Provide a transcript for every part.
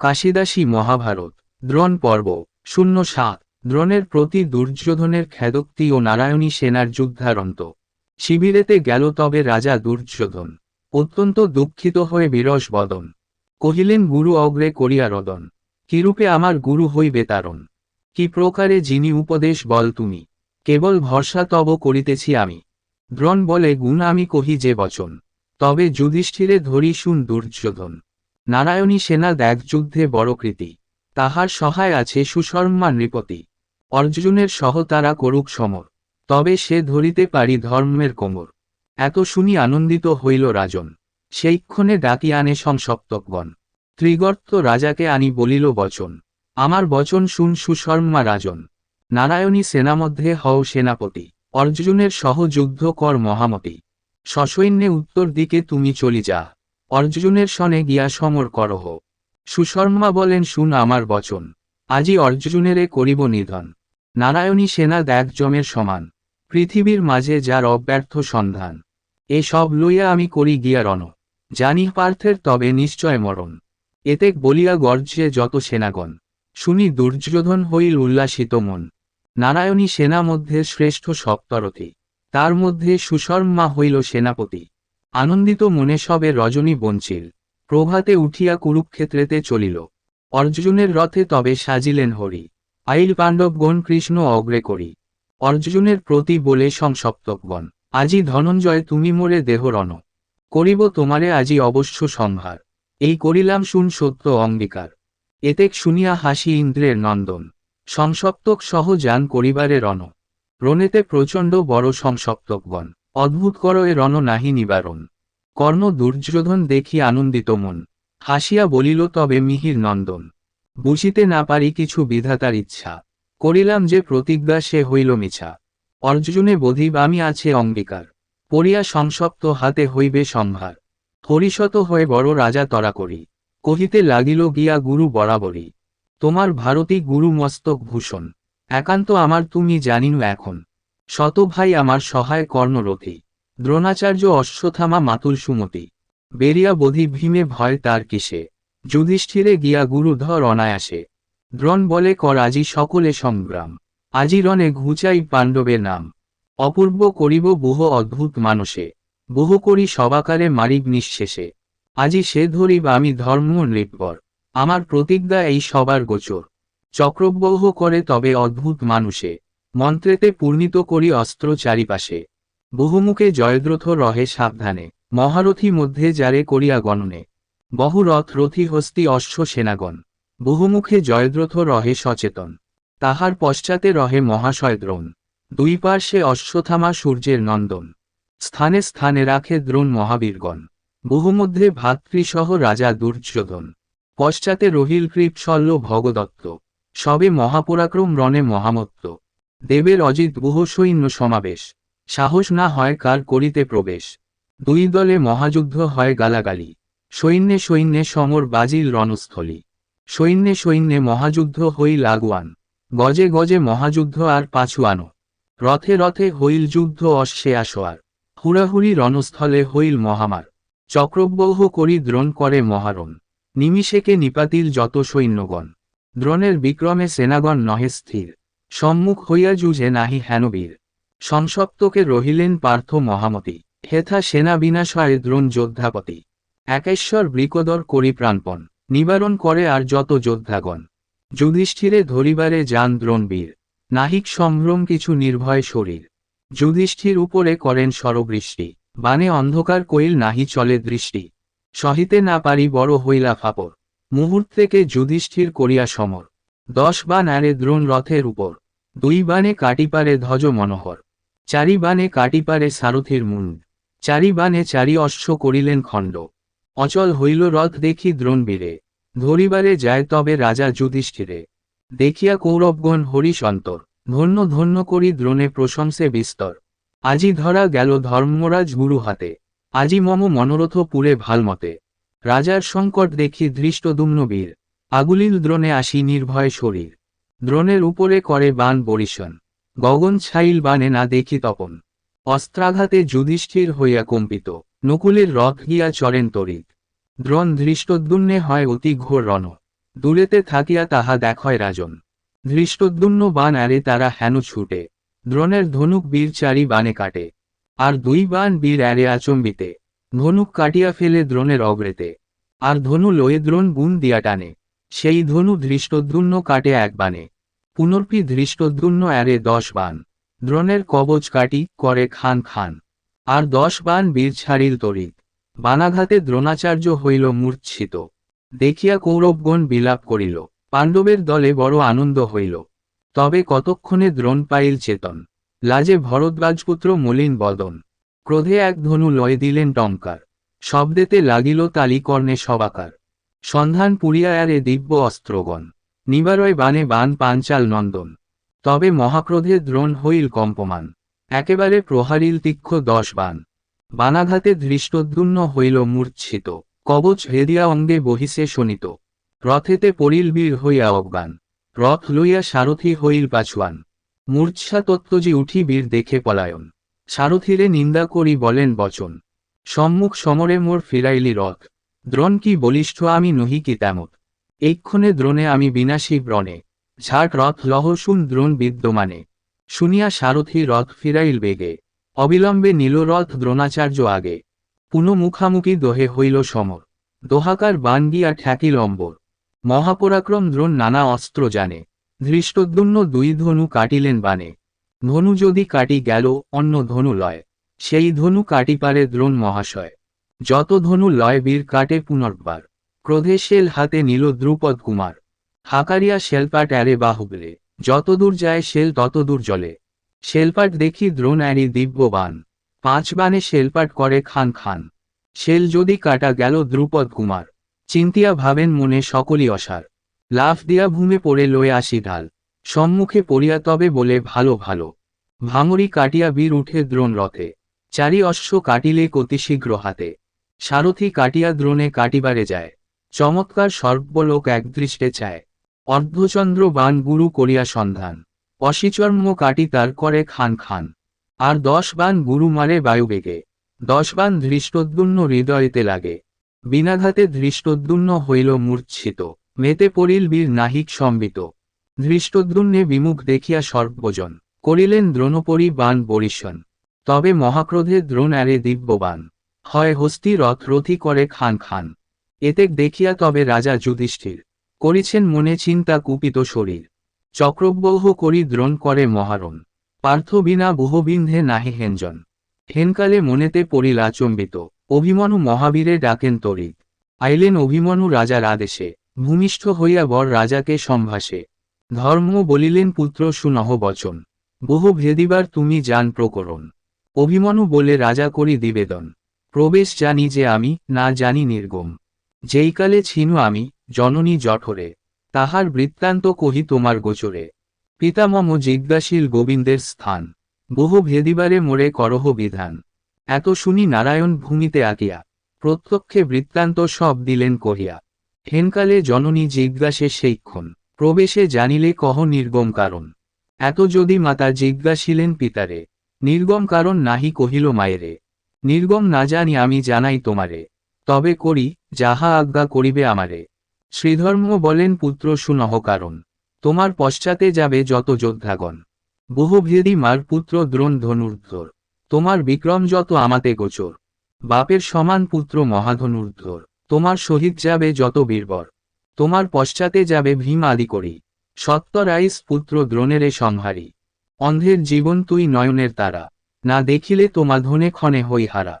কাশিদাসী মহাভারত, দ্রোণ পর্ব, শূন্য সাত, দ্রোণের প্রতি দুর্যোধনের খেদোক্তি ও নারায়ণী সেনার যুদ্ধারন্ত। শিবিরেতে গেল তবে রাজা দুর্যোধন। অত্যন্ত দুঃখিত হয়ে বিরস বদন কহিলেন, গুরু অগ্রে করিয়া রদন। কিরূপে আমার গুরু হইবে তারণ? কি প্রকারে যিনি উপদেশ বল তুমি? কেবল ভরসা তব করিতেছি আমি। দ্রোণ বলে, গুণ আমি কহি যে বচন। তবে যুধিষ্ঠিরে ধরি শুন দুর্যোধন। নারায়ণী সেনা দেখ যুদ্ধে বড় কৃতি। তাহার সহায় আছে সুশর্মা নৃপতি। অর্জুনের সহ তারা করুক সমর। তবে সে ধরিতে পারি ধর্মের কোমর। এত শুনি আনন্দিত হইল রাজন। সেইক্ষণে ডাকি আনে সংসপ্তকগণ। ত্রিগর্ত রাজাকে আনি বলিল বচন। আমার বচন শুন সুশর্মা রাজন। নারায়ণী সেনামধ্যে হও সেনাপতি। অর্জুনের সহ যুদ্ধ কর মহামতি। সসৈন্যে উত্তর দিকে তুমি চলি যা। অর্জুনের সনে গিয়া সমর করহ। সুশর্মা বলেন, শুন আমার বচন, আজি অর্জুনেরে করিব নিধন। নারায়ণী সেনা দেখ জমের সমান, পৃথিবীর মাঝে যার অব্যর্থ সন্ধান। এ সব লইয়া আমি করি গিয়া রণ, জানি পার্থের তবে নিশ্চয় মরণ। এতে বলিয়া গর্জে যত সেনাগণ, শুনি দুর্যোধন হইল উল্লাসিত মন। নারায়ণী সেনা মধ্যে শ্রেষ্ঠ সপ্তরথী, তার মধ্যে সুশর্মা হইল সেনাপতি। আনন্দিত মনে সবে রজনী বঞ্চিল। প্রভাতে উঠিয়া কুরুক্ষেত্রেতে চলিল। অর্জুনের রথে তবে সাজিলেন হরি। আইল পাণ্ডবগণ কৃষ্ণ অগ্রে করি। অর্জুনের প্রতি বলে সংসপ্তকগণ, আজি ধনঞ্জয়, তুমি মোরে দেহ রণ। করিব তোমারে আজি অবশ্য সংহার। এই করিলাম শুন সত্য অঙ্গীকার। এতেক শুনিয়া হাসি ইন্দ্রের নন্দন। সংসপ্তক সহ যান করিবারে রণ। রণেতে প্রচণ্ড বড় সংসপ্তকগণ। অদ্ভুত কর এ রণ নাহি নিবারণ। কর্ণ দুর্যোধন দেখি আনন্দিত মন। হাসিয়া বলিল, তবে মিহির নন্দন, বুঝিতে না পারি কিছু বিধাতার ইচ্ছা। করিলাম যে প্রতিজ্ঞা সে হইল মিছা। অর্জুনে বোধিব, আমি আছে অঙ্গীকার। পড়িয়া সংসপ্ত হাতে হইবে সংহার হরিশত হয়ে বড় রাজা তরা করি। কহিতে লাগিল, গিয়া গুরু বরাবরই। তোমার ভারতী গুরু মস্তক ভূষণ। একান্ত আমার তুমি জানিনু এখন। শত ভাই আমার সহায় কর্ণরথী। দ্রোণাচার্য অশ্বথামা মাতুল সুমতি। বেরিয়া বধি ভীমে ভয় তার কিসে? যুধিষ্ঠিরে গিয়া গুরুধর অনায়াসে। দ্রোণ বলে, কর, আজি সকলে সংগ্রাম। আজি রণে ঘুচাই পাণ্ডবের নাম। অপূর্ব করিব বহু অদ্ভুত মানসে। বহু করি সবাকারে মারিব নিঃশেষে। আজি সে ধরিব আমি ধর্ম নৃপর আমার প্রতিজ্ঞা এই সবার গোচর। চক্রব্যহ করে তবে অদ্ভুত মানুষে। মন্ত্রেতে পূর্ণিত করি অস্ত্র চারিপাশে। বহুমুখে জয়দ্রথ রহে সাবধানে। মহারথী মধ্যে যারে করিয়া গণনে। বহু রথ হস্তি অশ্ব সেনাগণ। বহুমুখে জয়দ্রথ রহে সচেতন। তাহার পশ্চাতে রহে মহাশয় দ্রোণ। দুই পার্শ্বে অশ্বথামা সূর্যের নন্দন। স্থানে স্থানে রাখে দ্রোণ মহাবীরগণ। বহুমধ্যে ভাতৃসহ রাজা দুর্যোধন। পশ্চাতে রহিল কৃপ ভগদত্ত। সবে মহাপরাক্রম রণে মহামত্ত। দেবের অজিত বহু সৈন্য সমাবেশ। সাহস না হয় কার করিতে প্রবেশ। দুই দলে মহাযুদ্ধ হয় গালাগালি। সৈন্যে সৈন্যে সমর বাজিল রণস্থলী। সৈন্যে সৈন্যে মহাযুদ্ধ হই লাগুয়ান। গজে গজে মহাযুদ্ধ আর পাছুয়ানো। রথে রথে হইল যুদ্ধ অশ্বে আসোয়ার। হুড়াহুড়ি রণস্থলে হইল মহামার। চক্রব্যহ করি দ্রোণ করে মহারণ। নিমিষেকে নিপাতিল যত সৈন্যগণ। দ্রোণের বিক্রমে সেনাগণ নহে স্থির। সম্মুখ হইয়া যুঝে নাহি হেনবীর। সংসপ্তকে রহিলেন পার্থ মহামতি, হেথা সেনা বিনাশয়ে দ্রোণ যোদ্ধাপতি। একেশ্বর বৃকদর করি প্রাণপণ, নিবারণ করে আর যত যোদ্ধাগণ। যুধিষ্ঠিরে ধরিবারে যান দ্রোণবীর, নাহিক সম্ভ্রম কিছু নির্ভয় শরীর। যুধিষ্ঠির উপরে করেন সরবৃষ্টি বানে অন্ধকার কইল নাহি চলে দৃষ্টি। সহিতে না পারি বড় হইলা ফাপর মুহূর্তেকে যুধিষ্ঠির করিয়া সমর। দশ বান আরে দ্রোণ রথের উপর, দুই বানে কাটিপারে ধ্বজ মনোহর, চারি বানে কাটিপারে সারথির মুন্ড চারি বানে চারি অশ্ব করিলেন খণ্ড। অচল হইল রথ দেখি দ্রোণবীরে ধরিবারে যায় তবে রাজা যুধিষ্ঠিরে। দেখিয়া কৌরবগণ হরিশ ধন্য ধন্য করি দ্রোণে প্রশংসে বিস্তর। আজি ধরা গেল ধর্মরাজ গুরু হাতে, আজি মম মনোরথ পুরে ভালমতে। রাজার সংকট দেখি ধৃষ্ট দুম্নবীর আগুলিল দ্রোণে আসি নির্ভয় শরীর। দ্রোণের উপরে করে বান বরিশন। গগন ছাইল বানে না দেখি তপন। অস্ত্রাঘাতে যুধিষ্ঠির হইয়া কম্পিত। নকুলের রথ গিয়া চরেন তরিত। দ্রোণ ধৃষ্টদ্যুন্নে হয় অতি ঘোর রণ। দূরেতে থাকিয়া তাহা দেখয় রাজন। ধৃষ্টদ্যুন্ন বান আরে তারা হেন ছুটে। দ্রোণের ধনুক বীর চারি বানে কাটে। আর দুই বান বীর আরে আচম্বিতে। ধনুক কাটিয়া ফেলে দ্রোণের অগ্রেতে। আর ধনু লয়ে দ্রোণ গুণ দিয়া টানে। সেই ধনু ধৃষ্টদ্যুন্ন কাটে এক বানে পুনর্পি ধৃষ্টদ্যুন্ন আরে দশ বান দ্রোণের কবচ কাটি করে খান খান। আর দশ বান বীর ছাড়িল তরিত। বানাঘাতে দ্রোণাচার্য হইল মূর্ছিত দেখিয়া কৌরবগণ বিলাপ করিল। পাণ্ডবের দলে বড় আনন্দ হইল। তবে কতক্ষণে দ্রোণ পাইল চেতন? লাজে ভরদ্বাজপুত্র মলিন বদন। ক্রোধে এক ধনু লয় দিলেন টঙ্কার। শব্দেতে লাগিল তালিকর্ণে সবাকার। সন্ধান পুরিয়া আরে দিব্য অস্ত্রগণ। নিবারয় বানে বান পাঞ্চাল নন্দন। তবে মহাক্রোধে দ্রোণ হইল কম্পমান। একেবারে প্রহারিল তীক্ষ্ণ দশ বান বানাঘাতে ধৃষ্টদ্যুন্ন হইল মূর্ছিত কবচ ভেদিয়া অঙ্গে বহিসে শোনিত রথেতে পরিল বীর হইয়া অজ্ঞান। রথ লইয়া সারথি হইল পাছুয়ান। মূর্ছা তত্ত্বজি উঠি বীর দেখে পলায়ন। সারথিরে নিন্দা করি বলেন বচন। সম্মুখ সমরে মোর ফিরাইলি রথ। দ্রোণ কি বলিষ্ঠ আমি নহি কি তেমত। এইক্ষণে দ্রোণে আমি বিনাশী ব্রণে ঝাট রথ লহ শুন দ্রোণ বিদ্যমানে। শুনিয়া সারথি রথ ফিরাইল বেগে, অবিলম্বে নীল রথ দ্রোণাচার্য আগে। পুনঃ মুখামুখি দোহে হইল সমর, দোহাকার বান গিয়া ঠ্যাকিল অম্বর। মহাপরাক্রম দ্রোণ নানা অস্ত্র জানে ধৃষ্টদ্যুন্ন দুই ধনু কাটিলেন বানে ধনু যদি কাটি গেল, অন্য ধনু লয়। সেই ধনু কাটি পারে দ্রোণ মহাশয়। যত ধনু লয় বীর কাটে পুনর্বার। ক্রোধে শেল হাতে নিল দ্রুপদ কুমার। হাকারিয়া শেলপাট অ্যারে বাহুবলে। যতদূর যায় শেল ততদূর জলে। শেলপাট দেখি দ্রোণ অ্যারি দিব্যবান। পাঁচ বানে শেলপাট করে খান খান। শেল যদি কাটা গেল দ্রুপদ কুমার। চিন্তিয়া ভাবেন মনে সকলই অসার। লাফ দিয়া ভূমে পড়ে লয়ে আসি ঢাল। সম্মুখে পড়িয়া তবে বলে ভালো ভালো। ভাঙরি কাটিয়া বীর উঠে দ্রোণ রথে। চারি অশ্ব কাটিলে কতি শীঘ্র হাতে। সারথি কাটিয়া দ্রোণে কাটিবারে যায়। চমৎকার সর্বলোক একদৃষ্টে চায়। অর্ধচন্দ্র বান গুরু করিয়া সন্ধান। অশিচর্ম কাটি তার করে খান খান। আর দশ বান গুরু মারে বায়ুবেগে দশ বান ধৃষ্টদ্যুন্ন হৃদয়েতে লাগে। বিনাঘাতে ধৃষ্টদ্যুন্ন হইল মূর্ছিত মেতে পড়িল বীর নাহিক সম্বিত। ধৃষ্টদ্যুন্নে বিমুখ দেখিয়া সর্বজন। করিলেন দ্রোণপরি বান বরিশন। তবে মহাক্রোধে দ্রোণ আরে দিব্যবান। হয় হস্তি রথ রথি করে খান খান। এতেক দেখিয়া তবে রাজা যুধিষ্ঠির। করিছেন মনে চিন্তা কুপিত শরীর। চক্রব্যহ করি দ্রোণ করে মহারণ। পার্থ বিনা বহুবিন্ধে নাহি হেঞ্জন হেনকালে মনেতে পড়িল আচম্বিত। অভিমনু মহাবীরে ডাকেন তরিত আইলেন অভিমনু রাজার আদেশে। ভূমিষ্ঠ হইয়া বর রাজাকে সম্ভাসে ধর্ম বলিলেন, পুত্র সুনহ বচন। বহু ভেদিবার তুমি যান প্রকরণ। অভিমনু বলে, রাজা করি নিবেদন প্রবেশ জানি যে আমি, না জানি নির্গম। যেইকালে ছিনু আমি, জননী জঠরে, তাহার বৃত্তান্ত কহি তোমার গোচরে। পিতামম জিজ্ঞাসীল গোবিন্দের স্থান। বহু ভেদিবারে মোরে করহ বিধান। এত শুনি নারায়ণ ভূমিতে আঁকিয়া প্রত্যক্ষে বৃত্তান্ত সব দিলেন কহিয়া, হেনকালে জননী জিজ্ঞাসে সেইক্ষণ, প্রবেশে জানিলে কহ নির্গম কারণ। এত যদি মাতা জিজ্ঞাসিলেন পিতারে, নির্গম কারণ নাহি কহিল মায়েরে। নির্গম না জানি আমি জানাই তোমারে। তবে করি, যাহা আজ্ঞা করিবে আমারে। শ্রীধর্ম বলেন, পুত্র, সুনহ কারণ। তোমার পশ্চাতে যাবে যত যোদ্ধাগণ। বহুভেদী মার পুত্র দ্রোণ ধনুর্ধর। তোমার বিক্রম যত আমাতে গোচর। বাপের সমান পুত্র মহাধনুর্ধর। তোমার সহিত যাবে যত বীরবর। তোমার পশ্চাতে যাবে ভীম আদি করি সত্তরাইস পুত্র দ্রোণেরে সংহারি। অন্ধের জীবন তুই নয়নের তারা। না দেখিলে তোমা ধনে ক্ষণে হই হারা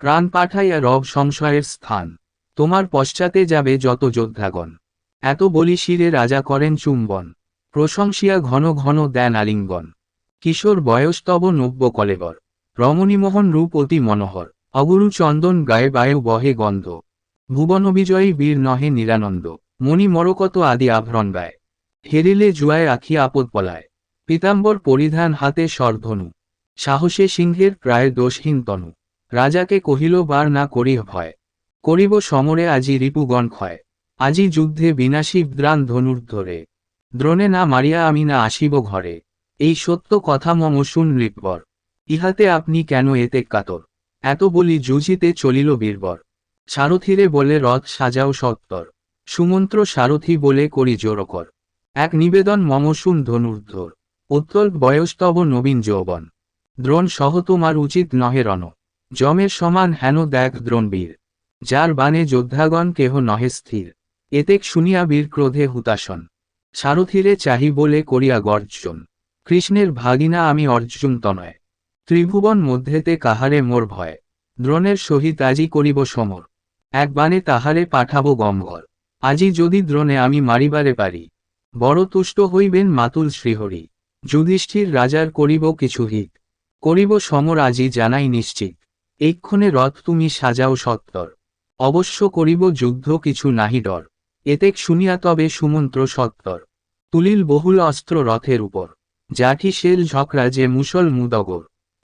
প্রাণ পাঠাইয়া রব সংশয়ের স্থান। তোমার পশ্চাতে যাবে যত যোদ্ধাগণ। এত বলি শিরে রাজা করেন চুম্বন। প্রশংসিয়া ঘন ঘন দেন আলিঙ্গন। কিশোর বয়স তব নব্য কলেবর। রমণীমোহন রূপ অতি মনোহর। অগুরু চন্দন গায়ে বায়ু বহে গন্ধ। ভুবন বিজয়ী বীর নহে নিরানন্দ। মণি মরকত আদি আভরণ ব্যয় হেরিলে জুয়ায় আখি আপদ পলায়। পীতাম্বর পরিধান হাতে স্বরধনু। সাহসে সিংহের প্রায় দোষহীন তনু। রাজাকে কহিল, বার না করি ভয়। করিব সমরে আজি রিপুগণ ক্ষয়। আজি যুদ্ধে বিনাশী দ্রাণ ধনুর ধরে। দ্রোণে না মারিয়া আমি না আসিব ঘরে। এই সত্য কথা মম শুন ইহাতে আপনি কেন এতে কাতর? এত বলি জুজিতে চলিল বীরবর। সারথিরে বলে, রথ সাজাও সত্তর। সুমন্ত্র সারথি বলে করি জোরকর। এক নিবেদন মমসুন ধনুর্ধর উত্তল বয়স্তব নবীন যৌবন। দ্রোণ সহ তোমার উচিত নহে রণ। যমের সমান হেন দেখ দ্রোণবীর। যার বানে যোদ্ধাগণ কেহ নহে স্থির। এতেক শুনিয়া বীর ক্রোধে হুতাসন সারথিরে চাহি বলে করিয়া গর্জন। কৃষ্ণের ভাগিনা আমি অর্জুন তনয়। ত্রিভুবন মধ্যেতে কাহারে মোর ভয়। দ্রোণের সহিত আজি করিব সমর। এক বানে তাহারে পাঠাবো গম্ভর আজি যদি দ্রোণে আমি মারিবারে পারি। বড় তুষ্ট হইবেন মাতুল শ্রীহরি। যুধিষ্ঠির রাজার করিব কিছু হিত। করিব সমর আজি জানাই নিশ্চিত। এক্ষণে রথ তুমি সাজাও সত্তর অবশ্য করিব যুদ্ধ কিছু নাহি ডর। এতেক শুনিয়া তবে সুমন্ত্র সত্তর তুলিল বহুল অস্ত্র রথের উপর। জাঠি শেল ঝকরা যে মুসল মুদগর।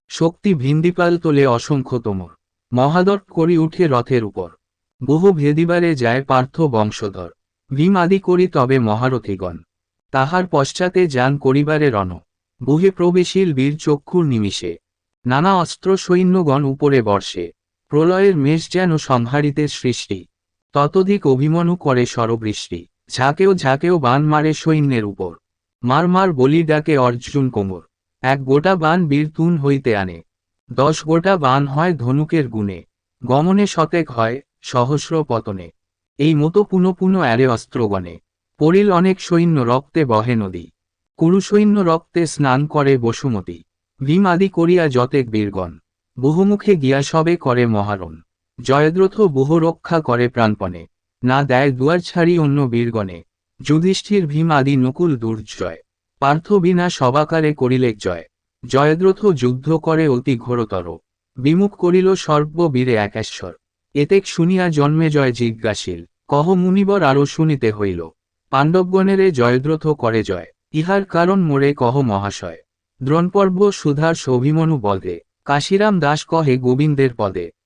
শক্তি ভিন্দিপাল তোলে অসংখ্য তোমর। মহাদর করি উঠে রথের উপর। বহু ভেদিবারে যায় পার্থ বংশধর। ভীম আদি করি তবে মহারথীগণ। তাহার পশ্চাতে যান করিবারে রণ। বুহে প্রবেশীল বীর চক্ষুর নিমিষে। নানা অস্ত্র সৈন্যগণ উপরে বর্ষে। প্রলয়ের মেষ যেন সংহারিতে সৃষ্টি। ততধিক অভিমনু করে সরবৃষ্টি। ঝাঁকেও ঝাঁকেও বান মারে সৈন্যের উপর। মার মার বলি ডাকে অর্জুন কোমর। এক গোটা বান বীর তুন হইতে আনে। দশ গোটা বান হয় ধনুকের গুণে। গমনে শতেক হয় সহস্র পতনে। এই মতো পুনঃ পুনঃ অ্যারে অস্ত্রগণে। পরিল অনেক সৈন্য রক্তে বহে নদী। কুরুসৈন্য রক্তে স্নান করে বসুমতী। ভীম আদি করিয়া যতেক বীরগণ, বহুমুখে গিয়া সবে করে মহারণ। জয়দ্রথ বহু রক্ষা করে প্রাণপণে, না দেয় দুয়ার ছাড়ি অন্য বীরগণে। যুধিষ্ঠির ভীম আদি নকুল দুর্জয়, পার্থ বিনা সবাকারে করিলেক জয়। জয়দ্রথ যুদ্ধ করে অতি ঘোরতর, বিমুখ করিল সর্ববীরে একেশ্বর। এতেক শুনিয়া জন্মে জয় জিজ্ঞাসিল, কহ মুনিবর আরও শুনিতে হইল। পাণ্ডবগণেরে জয়দ্রথ করে জয়। ইহার কারণ মোড়ে কহ মহাশয়। দ্রোণপর্ব সুধার সভিমনু বলে কাশিরাম দাস কহে গোবিন্দের পদে।